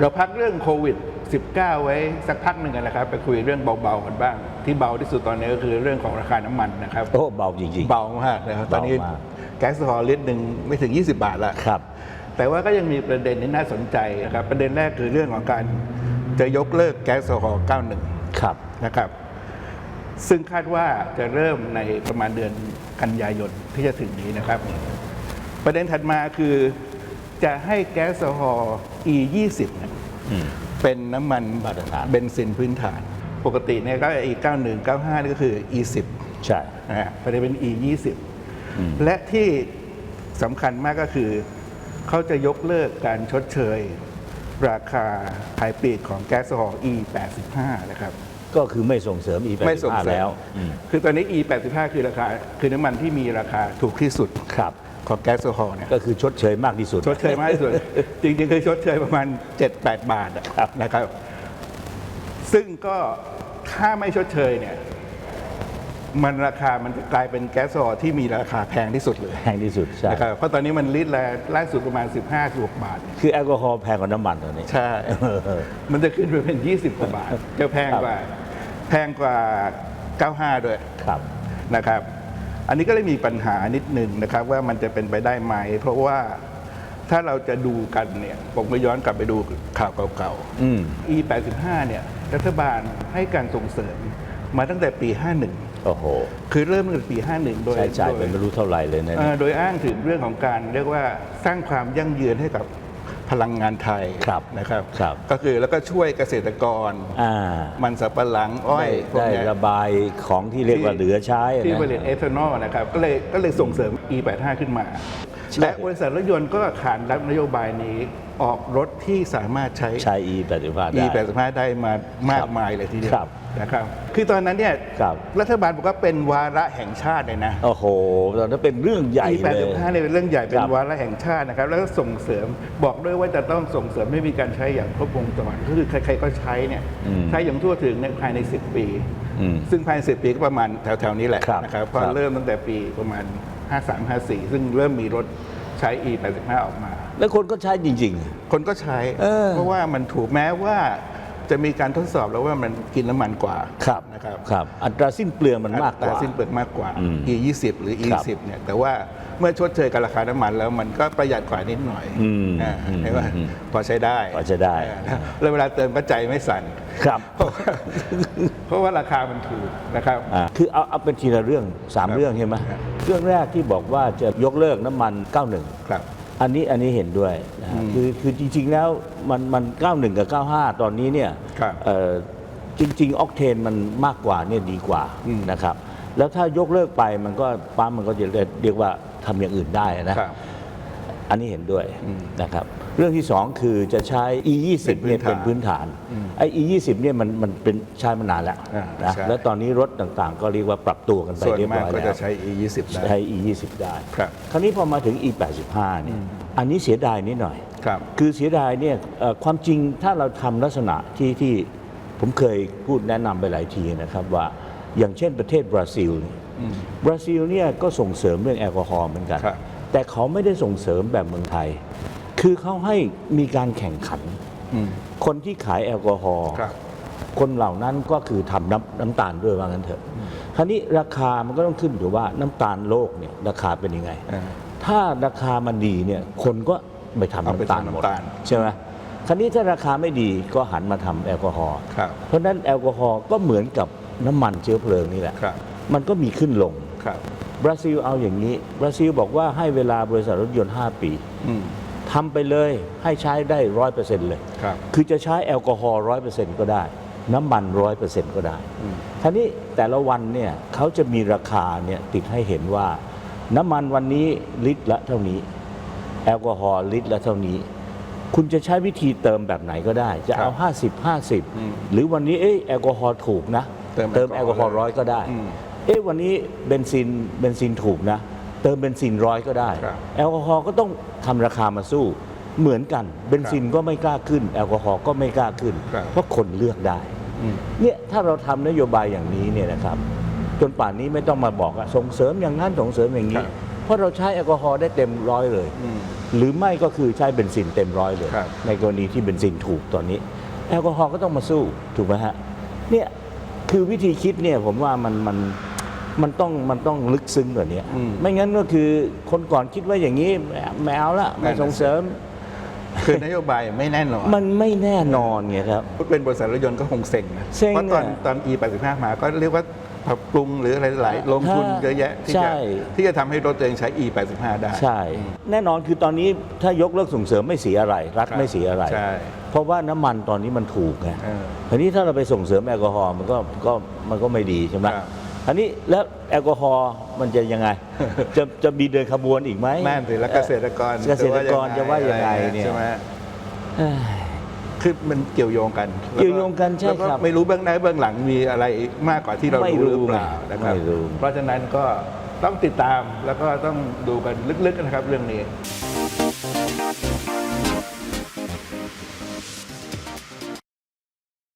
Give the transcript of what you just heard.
เราพักเรื่องโควิด 19 ไว้สักพักหนึ่งกันนะครับ ไปคุยเรื่องเบาๆกันบ้าง ที่เบาที่สุดตอนนี้ก็คือเรื่องของราคาน้ำมันนะครับโอ้เบาจริงเบามากนะครับตอนนี้เบามากแก๊สโซฮอลลิตรหนึ่งไม่ถึง 20 บาทละๆครับ แต่ว่าก็ยังมีประเด็นที่น่าสนใจนะครับ ประเด็นแรกคือเรื่องของการจะยกเลิกแก๊สโซฮอล91 ครับนะครับ ซึ่งคาดว่าจะเริ่มในประมาณเดือนกันยายนที่จะถึงนี้นะครับ ประเด็นถัดมาคือจะให้แก๊สโซฮอล์ E20 เนี่ยอืมเป็นน้ำมันมาตรฐานเบนซินพื้นฐาน ปกติเนี่ยก็ E91 95นี่ก็คือ E10 ใช่นะฮะประเด็นเป็น E20 อืมและที่สำคัญมากก็คือเขาจะยกเลิกการชดเชย ราคาขายปลีกของแก๊สโซฮอล์ E85 นะครับ ก็คือไม่ส่งเสริม e ไม่ส่ง8เสริมแล้วอืมคือตอนนี้ E85 คือราคา คือน้ำมันที่มีราคาถูกที่สุดครับ ของแก๊สโซฮอล์เนี่ยก็คือชดเชยมากที่สุด ชดเชยมากที่สุด จริงๆคือชดเชยประมาณ 7-8 บาทอะครับนะครับ ซึ่งก็ถ้าไม่ชดเชยเนี่ยมันราคามันจะกลายเป็นแก๊สโซฮอล์ที่มีราคาแพงที่สุดเลยแพงที่สุดใช่นะครับเพราะตอนนี้มันลิตรละล่าสุดประมาณ 15 16 บาท คือแอลกอฮอล์แพงกว่าน้ำมันตอนนี้ ใช่ มันจะขึ้นไปเป็น 20กว่าบาทจะแพงกว่า แพงกว่า 95 ด้วยครับนะครับ อันนี้ก็เลยมีปัญหานิดหนึ่งนะครับว่ามันจะเป็นไปได้ไหม เพราะว่าถ้าเราจะดูกันเนี่ยผมก็ย้อนกลับไปดูข่าวเก่าอืมๆ E85 เนี่ยรัฐบาลให้การส่งเสริมมาตั้งแต่ปี 51 โอ้โห คือเริ่มตั้งแต่ปี 51 โดยใช้จ่ายโดไปไม่รู้เท่าไหร่เลยนะเอ่อโดยอ้างถึงเรื่องของการเรียกว่าสร้างความยั่งยืนให้กับ พลังงานไทยครับนะครับครับ ก็คือแล้วก็ช่วยเกษตรกร อ่ามันสับปะหลังอ้อยได้พวกได้เนี้ย ระบายของที่เรียกว่าเหลือใช้อะที่นะ ผลิตเอทานอลนะครับก็เลยก็เลยส่งเสริม E85 ขึ้นมาใช่ และบริษัทรถยนต์ก็ขานรับนโยบายนี้ออกรถที่สามารถใช้ใช้ e 8 5ได้ E85 ได้มามากมายเลยทีเดียวครับนะครับ คือตอนนั้นเนี่ยครับรัฐบาลบอกว่าเป็นวาระแห่งชาติเลยนะโอ้โหตอนนั้นเป็นเรื่องใหญ่เลย E85 เนี่ยเป็นเรื่องใหญ่เป็คนรับวาระแห่งชาตินะครับ แล้วก็ส่งเสริมบอกด้วยว่าจะต้องส่งเสริมให้มีการใช้อย่างครบวงจรก็คือใครๆก็ใช้เนี่ยอืมใช้อย่างทั่วถึงในภายใน 10 ปีอืมซึ่งภายใน10ปีก็ประมาณแถวๆนี้แหละครับนะครับเพราะครับเริ่มตั้งแต่ปีประมาณ 53 54 ซึ่งเริ่มมีรถใช้ E85 ออกมา แล้วคนก็ใช้จริง คนก็ใช้ เออ เพราะว่ามันถูกแม้ว่าจะมีการทดสอบแล้วว่ามันกินน้ำมันกว่าๆ ครับนะครับ ครับ อัตราสิ้นเปลืองมันมากกว่าอัตรสิ้นเปลืองมากกว่า อืม E20 หรือครับ E10 เนี่ย แต่ว่าเมื่อชดเชยกับราคาน้ำมันแล้วมันก็ประหยัดกว่านิดหน่อยอืมอ่าอืมเห็นว่าอืมพอใช้ได้พอใช้ได้เออแล้วเวลาเติมก็ใจไม่สั่น ครับ เพราะว่าเพราะว่าราคามันถูกนะครับ อ่าคือเอาเอาเป็นทีละเรื่องสามครับเรื่องใช่ไหมครับ เรื่องแรกที่บอกว่าจะยกเลิกน้ำมัน 91 ครับ อันนี้อันนี้เห็นด้วยนะฮะคือคือจริง ๆ แล้วมันมัน 91 กับ 95 ตอนนี้เนี่ยครับเอ่อจริง ๆ ออกเทนมันมากกว่าเนี่ยดีกว่าอืมนะครับ แล้วถ้า ยกเลิกไปมันก็ปั๊มมันก็จะเรียกว่าทำอย่างอื่นได้นะครับ อันนี้เห็นด้วยอืมนะครับเรื่องที่สองคือจะใช้ E20 เนี่ยเป็เป็นนพื้พื้นนฐาฐานนไอ้ E20 เนี่ยมันมันเป็นใช้มานานแล้วอ่านะใช่แล้วตอนนี้รถต่างๆ ก็เรียกว่าปรับตัวกันไปส่วนเรียบมากร้อยก็แล้จะวใช้ E20 ได้ใช้ E20 ได้ครับคราวนี้พอมาถึง E85 เนี่ยอันนี้เสียดายนิดหน่อยครับคือเสียดายเนี่ยเอ่อความจริงถ้าเราทำลักษณะที่ที่ผมเคยพูดแนะนำไปหลายทีนะครับว่าอย่างเช่นประเทศบราซิลเนี่ยบราซิลเนี่ยก็ส่งเสริมเรื่องแอลกอฮอล์เหมือนกันครับ แต่เขาไม่ได้ส่งเสริมแบบเมืองไทย คือเขาให้มีการแข่งขันอืมคนที่ขายแอลกอฮอล์ครับคนเหล่านั้นก็คือทำน้ำน้ำตาลด้วยว่างั้นเถอะ คราวนี้ราคามันก็ต้องขึ้นอยู่ว่าน้ำตาลโลกเนี่ยราคาเป็นยังไงอ่าถ้าราคามันดีเนี่ยคนก็ไปทำเอาไปน้ำตาลทำหมดน้ำตาลใช่ไหมคราวนี้ถ้าราคาไม่ดีก็หันมาทำแอลกอฮอล์ครับเพราะฉะนั้นแอลกอฮอล์ก็เหมือนกับน้ำมันเชื้อเพลิงนี่แหละครับมันก็มีขึ้นลงครั บบราซิลเอาอย่างนี้ บราซิลบอกว่าให้เวลาบริษัทรถยนต์ 5 ปีอืมทำไปเลยให้ใช้ได้ร้อยเปอร์เซ็นต์เลยครับคือจะใช้แอลกอฮอล์ร้อยเปอร์เซ็นต์ก็ได้ น้ำมันร้อยเปอร์เซ็นต์ก็ได้อืมท่านี้แต่ละวันเนี่ยเขาจะมีราคาเนี่ยติดให้เห็นว่า น้ำมันวันนี้ลิตรละเท่านี้ แอลกอฮอล์ลิตรละเท่านี้ คุณจะใช้วิธีเติมแบบไหนก็ได้ จะเอาอืม50 50 หรือวันนี้เอ๊ะแอลกอฮอล์ถูกนะ เติมเติมแอแอลลกกออฮฮออล์ล์ร้อยก็ได้อืม เอ๊ะวันนี้เบนซินเบนซินถูกนะ เติมเบนซินร้อยก็ได้ ครับแอลกอฮอล์ก็ต้องทำราคามาสู้เหมือนกัน เบนซินก็ไม่กล้าขึ้น แอลกอฮอล์ก็ไม่กล้าขึ้น ครับ เพราะคนเลือกได้ อืม เนี่ยถ้าเราทำนโยบายอย่างนี้เนี่ยนะครับ จนป่านนี้ไม่ต้องมาบอกว่าส่งเสริมอย่างนั้นส่งเสริมอย่างนี้ ครับ เพราะเราใช้แอลกอฮอล์ได้เต็มร้อยเลย อืม หรือไม่ก็คือใช้เบนซินเต็มร้อยเลย ครับ ในกรณีที่เบนซินถูกตอนนี้ แอลกอฮอล์ก็ต้องมาสู้ถูกไหมฮะเนี่ยคือวิธีคิดเนี่ยผมว่ามันมัน มันต้องมันต้องลึกซึ้งกว่านี้อืมไม่งั้นก็คือคนก่อนคิดว่าอย่างนี้ไม่เอาละไม่นั่นน่ะส่งเสริม คือนโยบายไม่แน่นอน มันไม่แน่นอนไงครับเป็นบริษัทรถยนต์ก็คงเซ็งนะเซ็งเพราะตอนอะตอน e 8 5มาก็เรียกว่าปรับปรุงหรืออะไรหลายลงทุนเยอะแยะที่ใช่จะที่จะทำให้รถตัวเองใช้ e 8 5ได้ ใช่ แน่นอนคือตอนนี้ถ้ายกเลิกส่งเสริมไม่เสียอะไร รัฐครับไม่เสียอะไรใช่เพราะว่าน้ำมันตอนนี้มันถูกไงเออทีนี้ถ้าเราไปส่งเสริมแอลกอฮอล์มันก็ก็มันก็ไม่ดีใช่ไหมครับ อันนี้แล้วแอลกอฮอล์มันจะยังไง จะจะมีเดินขบวนอีกไหมนั่นสิแล้วเกษตรกรเกษตรกรจะว่ายังไงอะรเนี่ยใช่ไหมเอ้ยคือมันเกี่ยวโยงกันเกี่ยวโยงกันใช่แล้วครับไม่รู้เบื้องหน้าเบื้องหลังมีอะไรมากกว่าที่เราไม่รู้รู้หรือเปล่านะครับไม่รู้เพราะฉะนั้นก็ต้องติดตามแล้วก็ต้องดูกันลึกๆนะครับเรื่องนี้